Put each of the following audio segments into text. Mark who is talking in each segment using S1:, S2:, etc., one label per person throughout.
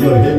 S1: Hallelujah.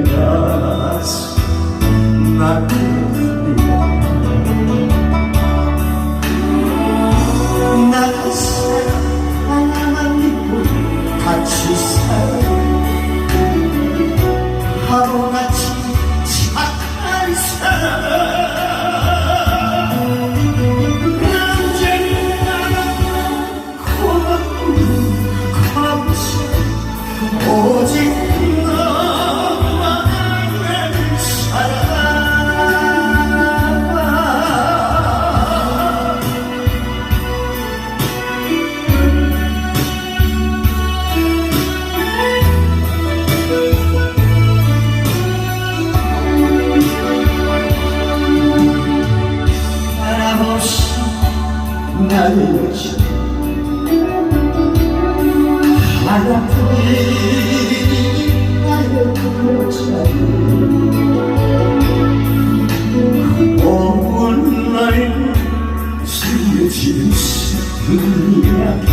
S1: 없이 나를 여지 바람이 오늘 날 살려주는 순간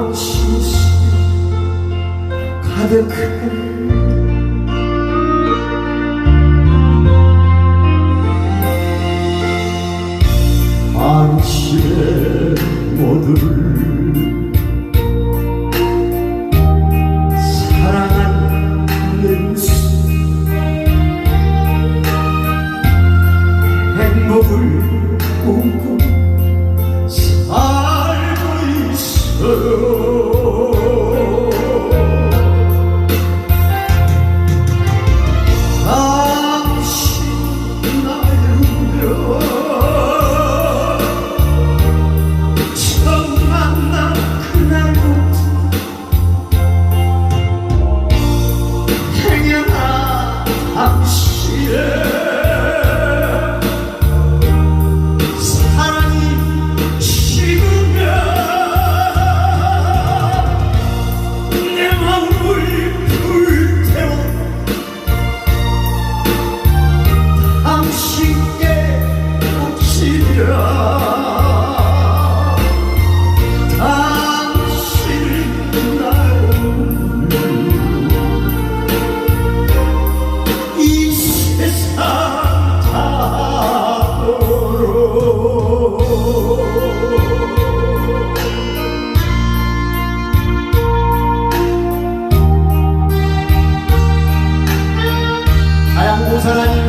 S1: 아시시 가득해 through 사랑이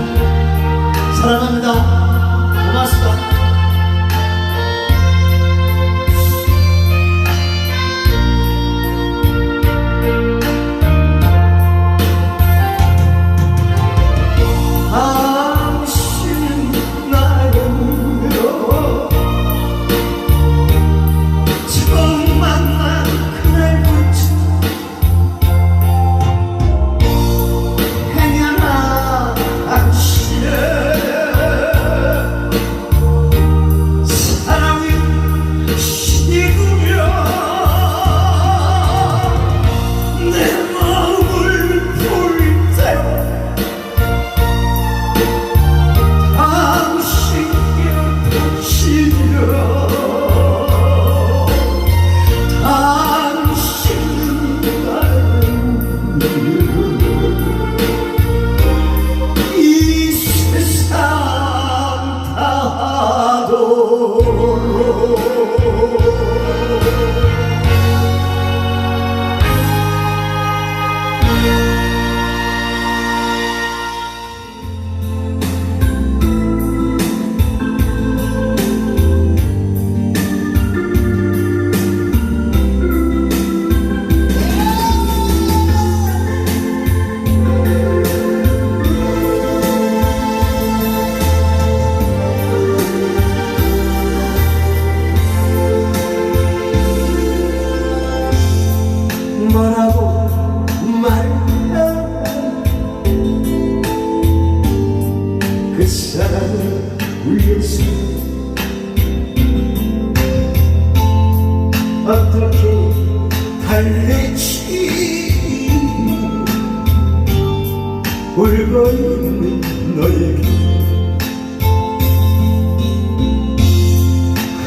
S1: 울고 있는 너에게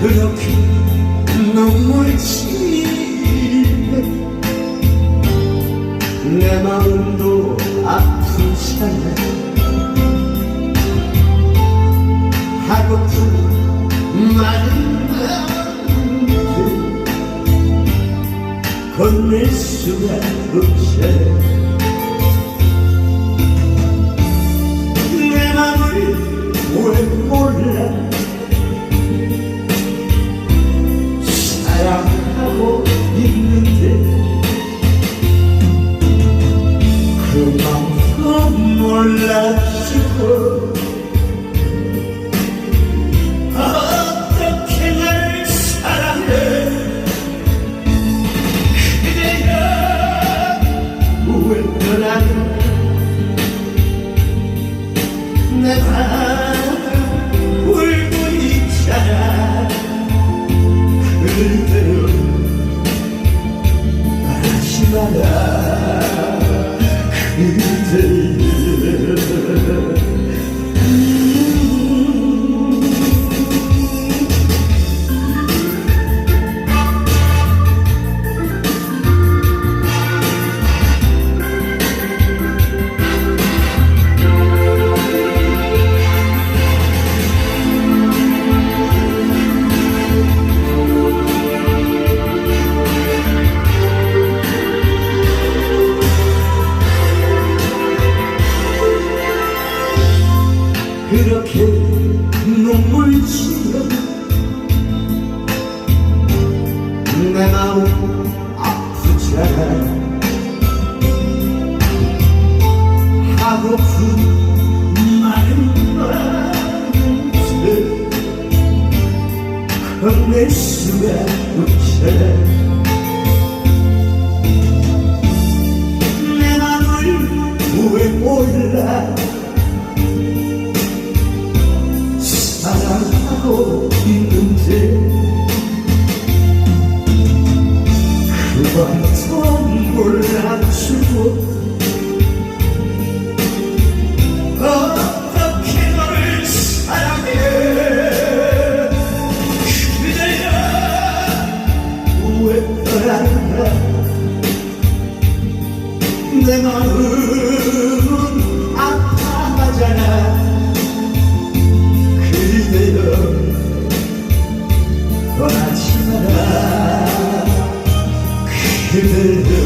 S1: 그렇게 눈물 치네 내 마음도 아프잖아. 하고픈 말은 많은데 건넬 수가 없잖 내 마음 아프잖아 하고픈 말은 많은데 건넬 수가 없잖아 내 맘을 왜 몰라 떠나지 마라. 그대여